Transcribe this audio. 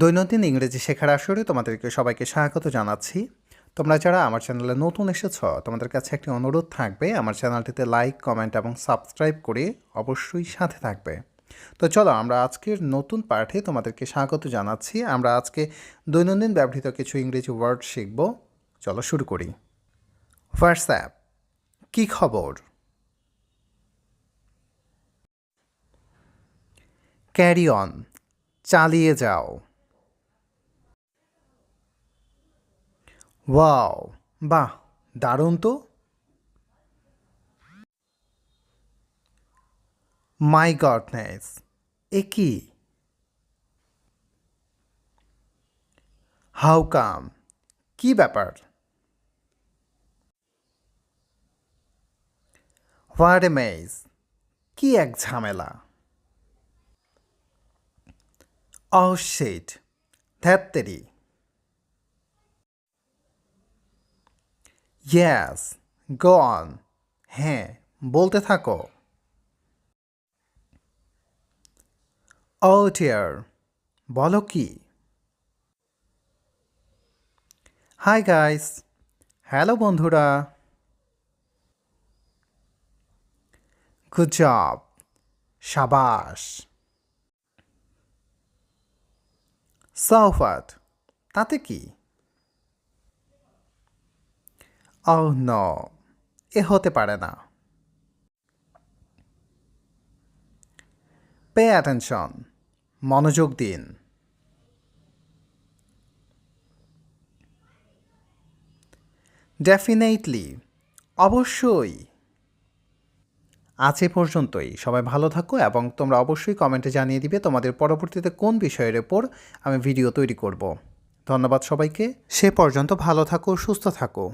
দৈনন্দিন ইংরেজি শেখার আসরে তোমাদেরকে সবাইকে স্বাগত জানাচ্ছি। তোমরা যারা আমার চ্যানেলে নতুন এসেছ, তোমাদের কাছে একটি অনুরোধ থাকবে, আমার চ্যানেলটিতে লাইক, কমেন্ট এবং সাবস্ক্রাইব করে অবশ্যই সাথে থাকবে। তো চলো, আমরা আজকের নতুন পাঠে তোমাদেরকে স্বাগত জানাচ্ছি। আমরা আজকে দৈনন্দিন ব্যবহৃত কিছু ইংরেজি ওয়ার্ড শিখব। চলো শুরু করি। হোয়াটসঅ্যাপ কী খবর? ক্যারি অন চালিয়ে যাও। ওয়াও, বাহ, দারুণ তো। মাই গডনেস এ কি? হাউ কাম কি ব্যাপার? হোয়াট এ মেজ কি এক ঝামেলা। Oh shit. ধ্যাত্তেরি ইয়াস গো অন হ্যাঁ বলতে থাকো। ও টিয়ার বলো কি? হাই গাইস হ্যালো বন্ধুরা। গুড জব সাবাস। সাউফাট তাতে কি? ও ন এ হতে পারে না। পে অ্যাটেনশন মনোযোগ দিন। ডেফিনেটলি অবশ্যই। আছে পর্যন্তই। সবাই ভালো থাকো এবং তোমরা অবশ্যই কমেন্টে জানিয়ে দিবে তোমাদের পরবর্তীতে কোন বিষয়ের ওপর আমি ভিডিও তৈরি করব। ধন্যবাদ সবাইকে। সে পর্যন্ত ভালো থাকো, সুস্থ থাকো।